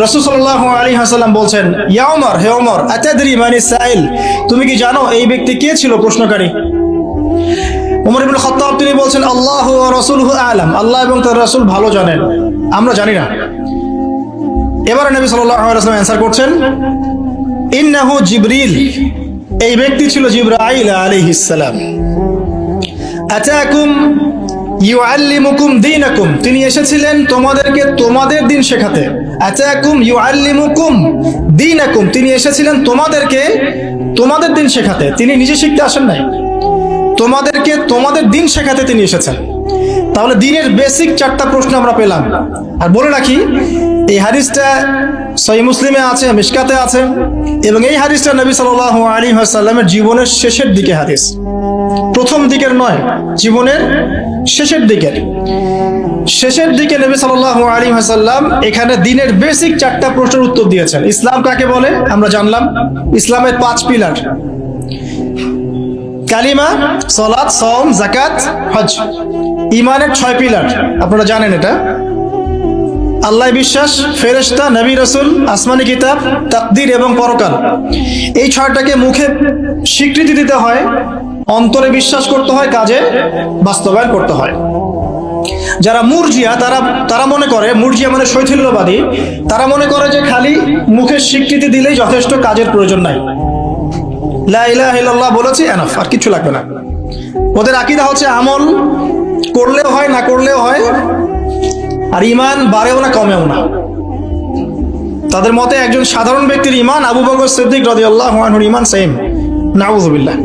রসুল্লাহ আলী হাসাল্লাম বলছেন, ইয়া ওমর হে ওমর আতাদরি মানে সাইল? তুমি কি জানো এই ব্যক্তি কে ছিল প্রশ্নকারী? উমর ইবুল খত্তাব তিনি বলছেন, আল্লাহ রসুল আলাম। আল্লাহ এবং তার রসুল ভালো জানেন। আমরা জানি না। এবারে নবী সাল্লাম অ্যান্সার করছেন, ইন্নাহু জিবরিল। এই ব্যক্তি ছিল জিব্রাইল আলাইহিস সালাম। আতাকুম ইউআল্লিমুকুম দীনাকুম। তিনি এসেছিলেন তোমাদেরকে তোমাদের দিন শেখাতে। আতাকুম ইউআল্লিমুকুম দীনাকুম। তিনি এসেছিলেন তোমাদেরকে তোমাদের দিন শেখাতে। তিনি নিজে শিখতে আসেন নাই। তোমাদেরকে তোমাদের দিন শেখাতে তিনি এসেছেন। তাহলে দিনের বেসিক চারটা প্রশ্ন আমরা পেলাম। আর বলে রাখি, এই হাদিসটা সহি মুসলিমে আছে, মিশকাতে আছে, এবং এই হাদিসটা নবী সাল্লাল্লাহু আলাইহি ওয়াসাল্লামের জীবনের শেষের দিকে হাদিস। প্রথম দিকের নয়, জীবনের শেষের দিকের শেষের দিকে নবী সাল্লাল্লাহু আলাইহি ওয়াসাল্লাম এখানে দিনের বেসিক চারটা প্রশ্নের উত্তর দিয়েছেন। ইসলাম কাকে বলে? আমরা জানলাম। ইসলামের পাঁচ পিলার কালিমা সলাৎ সম জাকাত হজ ইমানের ছয় পিলার আপনারা জানেন এটা। আল্লাহ বিশ্বাস, ফেরেশতা, নবী রসুল, আসমানি কিতাব, তাকদির এবং পরকাল। এই ছয়টাকে মুখে স্বীকৃতি দিতে হয়, অন্তরে বিশ্বাস করতে হয়, কাজে বাস্তবায়ন করতে হয়। যারা মুরজিয়া, তারা তারা মনে করে, মুরজিয়া মানে শৈথিল্যবাদী, তারা মনে করে যে খালি মুখের স্বীকৃতি দিলেই যথেষ্ট কাজের প্রয়োজন নাই। লা ইলাহা ইল্লাল্লাহ বলেছি, এনাফ, আর কিছু লাগবে না। ওদের আকিদা হচ্ছে আমল, করলেও হয়, না করলেও হয় আর ইমান বাড়েও না, কমেও না। তাদের মতে একজন সাধারণ ব্যক্তির ইমান আবু বকর সিদ্দিক রাদিয়াল্লাহু আনহুর ইমান সেম নাউযুবিল্লাহ